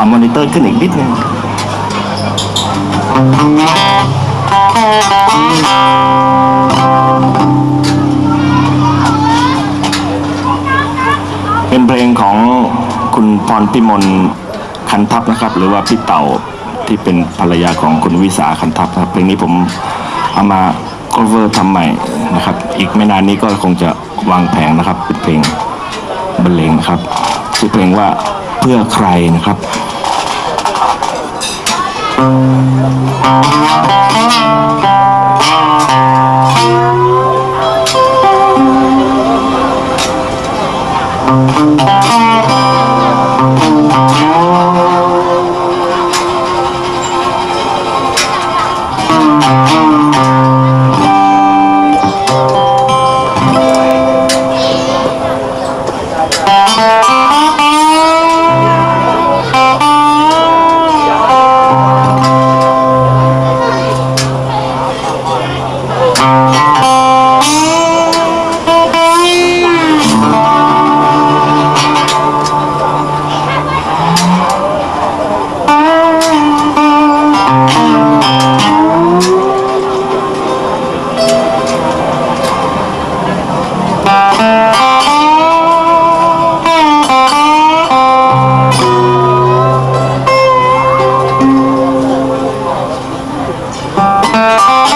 อนิเตอร์ขึ้นอีกนิดนึงเป็นเพลงของคุณพรพิมลคันทัพนะครับ หรือว่าพี่เต่าที่เป็นภรรยาของคุณวิสาคันทัพครับเพลงนี้ผมเอามา cover ทำใหม่นะครับ อีกไม่นานนี้ก็คงจะวางแผงนะครับเป็นเพลงบรรเลงนะครับชื่อเพลงว่า พื่อใครนะครับ Música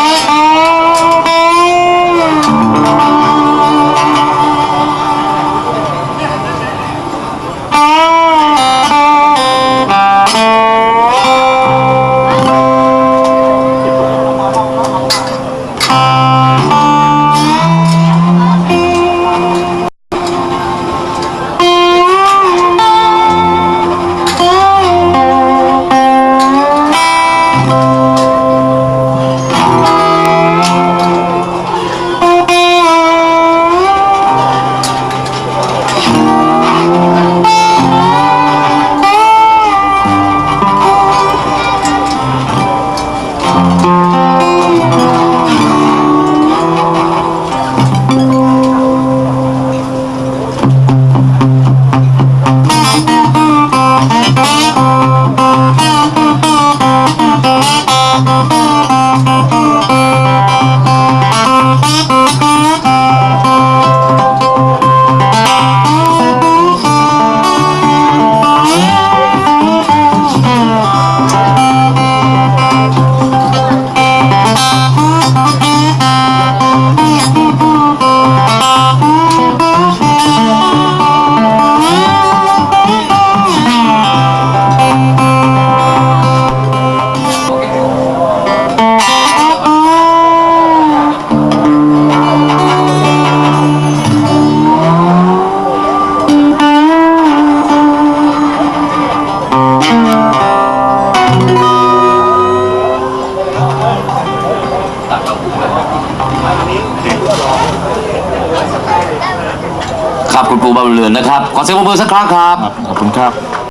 ครูบำเรือนนะครับ ขอเสียงปรบมือสักครั้งครับ ขอบคุณครับ